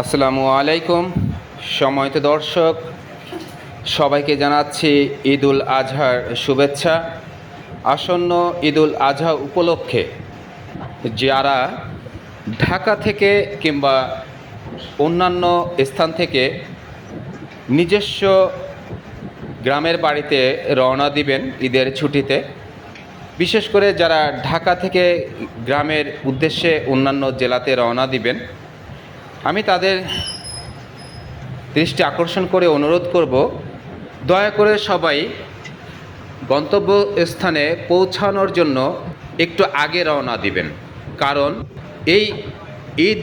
আসসালামু আলাইকুম। সময়ত দর্শক, সবাইকে জানাচ্ছি ঈদুল আজহার শুভেচ্ছা। আসন্ন ঈদুল আজহা উপলক্ষে যারা ঢাকা থেকে কিংবা অন্যান্য স্থান থেকে নিজস্ব গ্রামের বাড়িতে রওনা দিবেন ঈদের ছুটিতে, বিশেষ করে যারা ঢাকা থেকে গ্রামের উদ্দেশ্যে অন্যান্য জেলাতে রওনা দিবেন আমি তাদের দৃষ্টি আকর্ষণ করে অনুরোধ করব, দয়া করে সবাই গন্তব্য স্থানে পৌঁছানোর জন্য একটু আগে রওনা দিবেন। কারণ এই ঈদ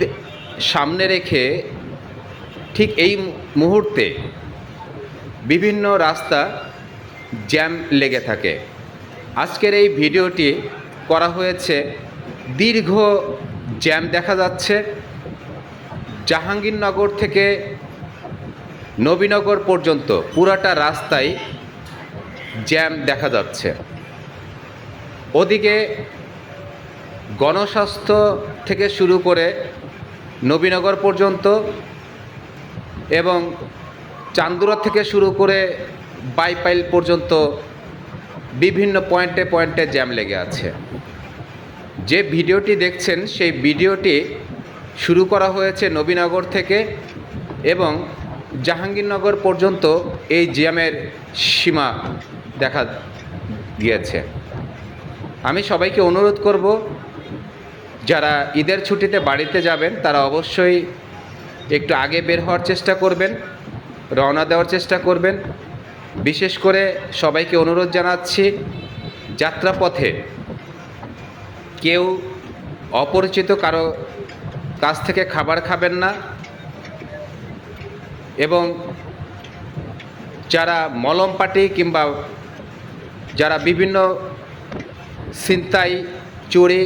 সামনে রেখে ঠিক এই মুহূর্তে বিভিন্ন রাস্তা জ্যাম লেগে থাকে। আজকের এই ভিডিওটি করা হয়েছে দীর্ঘ জ্যাম দেখা যাচ্ছে। জাহাঙ্গীরনগর থেকে নবীনগর পর্যন্ত পুরাটা রাস্তায় জ্যাম দেখা যাচ্ছে। ওদিকে গণস্বাস্থ্য থেকে শুরু করে নবীনগর পর্যন্ত এবং চান্দুরা থেকে শুরু করে বাইপাইল পর্যন্ত বিভিন্ন পয়েন্টে পয়েন্টে জ্যাম লেগে আছে। যে ভিডিওটি দেখছেন সেই ভিডিওটি শুরু করা হয়েছে নবীনগর থেকে এবং জাহাঙ্গীরনগর পর্যন্ত এই জ্যামের সীমা দেখা গিয়েছে। আমি সবাইকে অনুরোধ করব, যারা ঈদের ছুটিতে বাড়িতে যাবেন, তারা অবশ্যই একটু আগে বের হওয়ার চেষ্টা করবেন, রওনা দেওয়ার চেষ্টা করবেন। বিশেষ করে সবাইকে অনুরোধ জানাচ্ছি, যাত্রাপথে কেউ অপরিচিত কারও কাছ থেকে খাবার খাবেন না। এবং যারা মলম পাটি কিংবা যারা বিভিন্ন ছিনতাই, চুরি,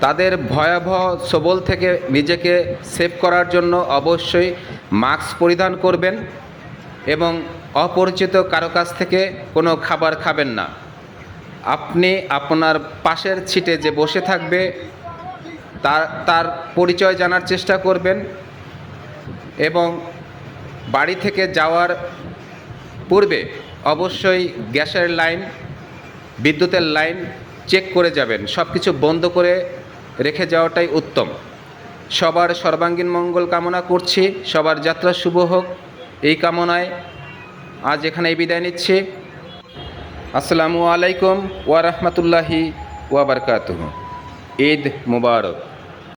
তাদের ভয়াবহ সবল থেকে নিজেকে সেভ করার জন্য অবশ্যই মাস্ক পরিধান করবেন এবং অপরিচিত কারও কাছ থেকে কোনো খাবার খাবেন না। আপনি আপনার পাশের ছিটে যে বসে থাকবে তার তার পরিচয় জানার চেষ্টা করবেন এবং বাড়ি থেকে যাওয়ার পূর্বে অবশ্যই গ্যাসের লাইন, বিদ্যুতের লাইন চেক করে যাবেন। সব কিছু বন্ধ করে রেখে যাওয়াটাই উত্তম। সবার সর্বাঙ্গীন মঙ্গল কামনা করছি। সবার যাত্রা শুভ হোক। এই কামনায় আজ এখানেই বিদায় নিচ্ছি। আসসালামু আলাইকুম ওয়া বারকাতুহু। ঈদ মুবারক।